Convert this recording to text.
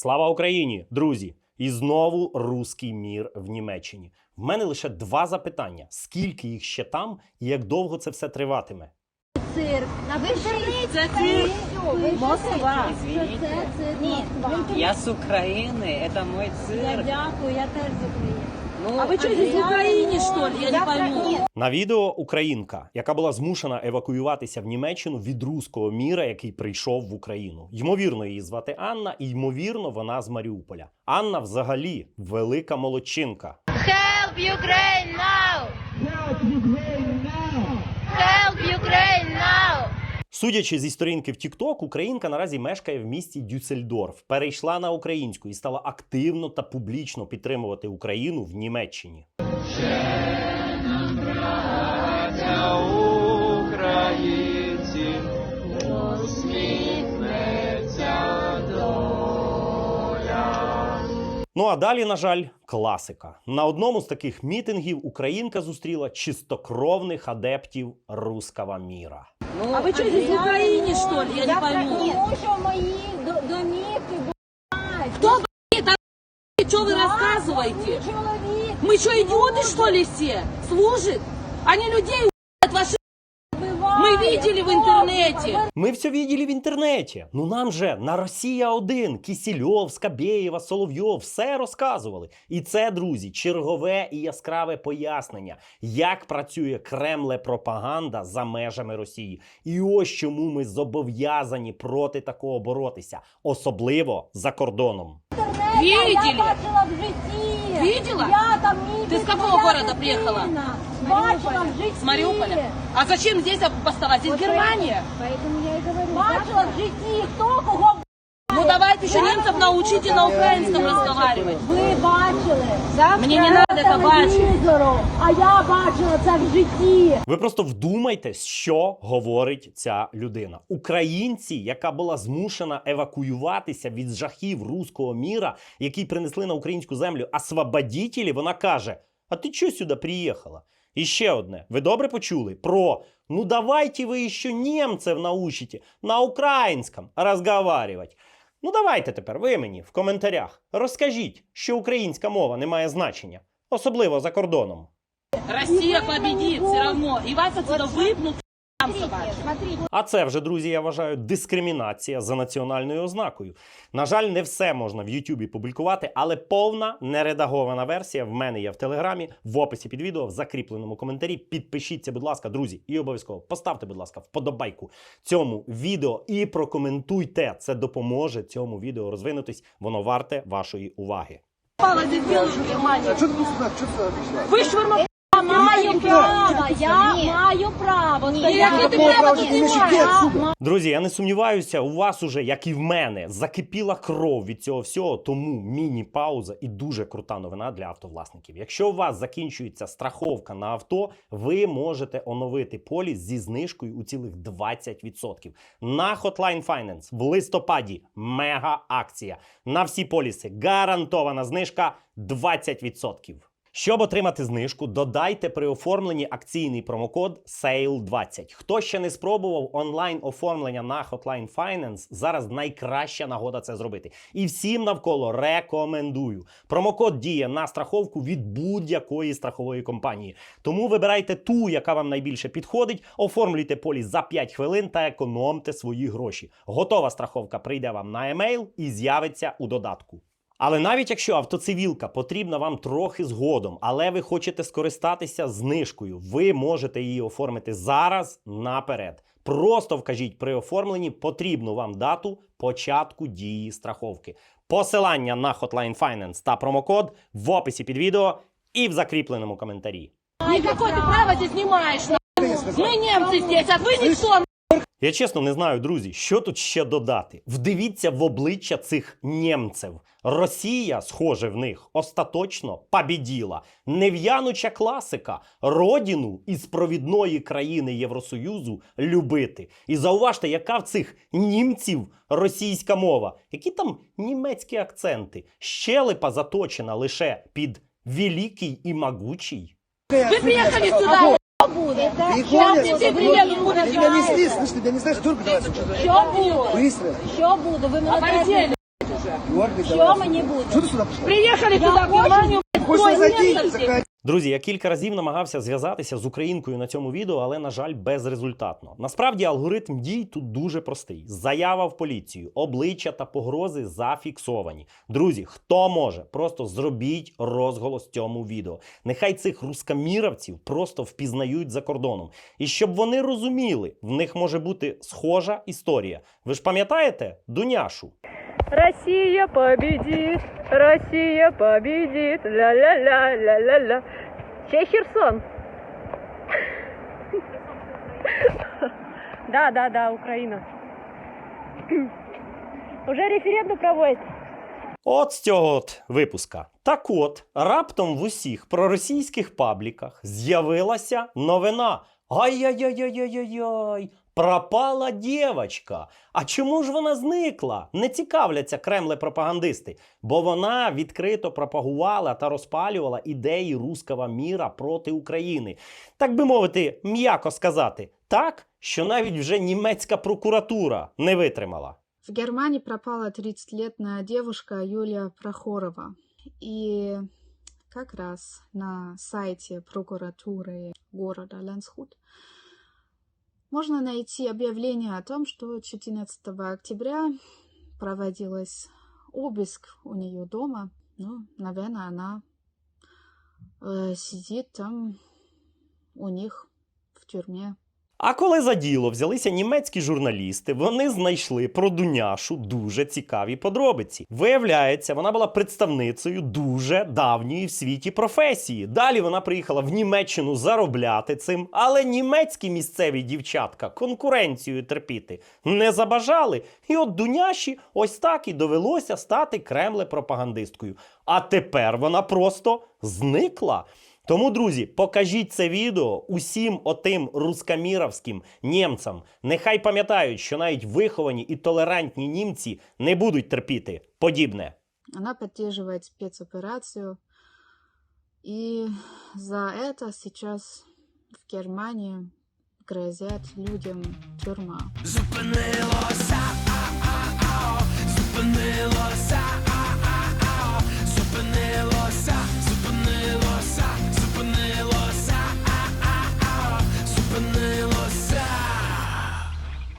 Слава Україні, друзі! І знову руський мір в Німеччині. В мене лише два запитання: скільки їх ще там і як довго це все триватиме? цирк. на Це цирк. Москва. Що це цирк Москва. Я с Украины, это мой Я дякую, я теж з України. Ну, А ви что, з в що ли? Я не пойму. На відео українка, яка була змушена евакуюватися в Німеччину від руського міра, який прийшов в Україну. Ймовірно, її звати Анна, і ймовірно, вона з Маріуполя. Анна взагалі велика молодчинка. Help Ukraine now! Help Ukraine now! Судячи зі сторінки в TikTok, українка наразі мешкає в місті Дюссельдорф, перейшла на українську і стала активно та публічно підтримувати Україну в Німеччині. Ну а далі, на жаль, класика. На одному з таких мітингів українка зустріла чистокровних адептів руского міра. ну, А вы что, здесь в Украине, что ли? Я не пойму. Тому що мої до- домівки бувають. Кто, что вы рассказываете? Чоловік Мы что, идиоты, что ли, все? Служит? Они людей интернете. Ми все видели в інтернеті. Ну нам же на Росія 1 Кісільов, Скабєєва, Соловйов все розказували. І це, друзі, чергове і яскраве пояснення, як працює Кремле пропаганда за межами Росії. І ось чому ми зобов'язані проти такого боротися, особливо за кордоном. Я бачила в житті. Видела? Я там мій Ты с какого города приехала? Бачила в житті. С Мариуполя? А зачем здесь поставать? Здесь Вот Германия. Поэтому я и говорю. Бачила в житті, хто кого Ну давайте еще немцев научите на украинском разговаривать. ви бачили. Мені не надо це бачити. телевізору, А я бачила це в житті. Ви просто вдумайтесь, що говорить ця людина. Українці, яка була змушена евакуюватися від жахів руського міра, які принесли на українську землю освободітелі, вона каже: А ти чого сюди приїхала? І ще одне. Ви добре почули про ну давайте ви ще німців научите на українському розговарювати. Ну давайте тепер ви мені в коментарях розкажіть, що українська мова не має значення, особливо за кордоном. Росія побідіть все одно і вас отсюда собачьим. А це вже, друзі, я вважаю, дискримінація за національною ознакою. На жаль, не все можна в Ютубі публікувати, але повна нередагована версія в мене є в телеграмі, в описі під відео, в закріпленому коментарі. Підпишіться, будь ласка, друзі, і обов'язково поставте, будь ласка, вподобайку цьому відео і прокоментуйте. Це допоможе цьому відео розвинутись. Воно варте вашої уваги. Мало здесь делаешь в Германии. Что ты сюда, что ты пришла? Вы швырма... Я маю право, я маю право. Яке ти? Друзі, я не сумніваюся, у вас уже, як і в мене, закипіла кров від цього всього, тому міні-пауза і дуже крута новина для автовласників. Якщо у вас закінчується страховка на авто, ви можете оновити поліс зі знижкою у цілих 20%. На Hotline Finance в листопаді мега акція. На всі поліси гарантована знижка 20%. Щоб отримати знижку, додайте при оформленні акційний промокод SALE20. Хто ще не спробував онлайн оформлення на Hotline Finance, зараз найкраща нагода це зробити. І всім навколо рекомендую. Промокод діє на страховку від будь-якої страхової компанії. Тому вибирайте ту, яка вам найбільше підходить, оформлюйте поліс за 5 хвилин та економте свої гроші. Готова страховка прийде вам на емейл і з'явиться у додатку. Але навіть якщо автоцивілка потрібна вам трохи згодом, але ви хочете скористатися знижкою, ви можете її оформити зараз наперед. Просто вкажіть при оформленні потрібну вам дату початку дії страховки. Посилання на Hotline Finance та промокод в описі під відео і в закріпленому коментарі. Никакой ты право здесь не маешь. на- Мы немцы здесь, а вы никто. Я чесно не знаю, друзі, що тут ще додати. Вдивіться в обличчя цих німців. Росія, схоже, в них остаточно побіділа. Нев'януча класика родину із провідної країни Євросоюзу любити. І зауважте, яка в цих німців російська мова, які там німецькі акценти. Щелепа заточена лише під великий і могучий. Вы приехали сюда буде? Приходят, Сейчас тебе вот, привет будут тебя несли, слышь, тебя не знаешь, дурка давай. Що буде? Быстро. Що буде? Ви мене Обалдели. Георгий, Що давай. мені буде? Что ты сюда пришла? Приехали Я сюда, в хочу- Германию. Хочешь Ой, зайти? нет, Заходи. Друзі, я кілька разів намагався зв'язатися з українкою на цьому відео, але, на жаль, безрезультатно. Насправді алгоритм дій тут дуже простий: заява в поліцію, обличчя та погрози зафіксовані. Друзі, хто може, просто зробіть розголос цьому відео. Нехай цих рускаміровців просто впізнають за кордоном. І щоб вони розуміли, в них може бути схожа історія. Ви ж пам'ятаєте Дуняшу? Россия победит, Россия победит, ля-ля-ля-ля-ля-ля. Чей Херсон? Да, да, да, Украина. Уже референдум проводит. От з цього от випуска. Так от, раптом в усіх проросійських пабліках з'явилася новина. Ай-яй-яй-яй-яй-яй. Пропала дівчинка. А чому ж вона зникла? Не цікавляться кремле пропагандисти, бо вона відкрито пропагувала та розпалювала ідеї руского міра проти України. Так би мовити, м'яко сказати, так, що навіть вже німецька прокуратура не витримала. В Германии пропала 30-летняя девушка Юлия Прохорова. И как раз на сайте прокуратуры города Ланскут можно найти объявление о том, что 14 октября проводилась обыск у нее дома. Ну, наверное, она э, сидит там у них в тюрьме. А коли за діло взялися німецькі журналісти, вони знайшли про Дуняшу дуже цікаві подробиці. Виявляється, вона була представницею дуже давньої в світі професії. Далі вона приїхала в Німеччину заробляти цим, але німецькі місцеві дівчатка конкуренцію терпіти не забажали. І от Дуняші ось так і довелося стати кремле-пропагандисткою. А тепер вона просто зникла. Тому, друзі, покажіть це відео усім отим рускаміровським німцям. Нехай пам'ятають, що навіть виховані і толерантні німці не будуть терпіти подібне. Она поддерживает спецоперацию. И за это сейчас в Германии грозят людям тюрьма. Зупинилося,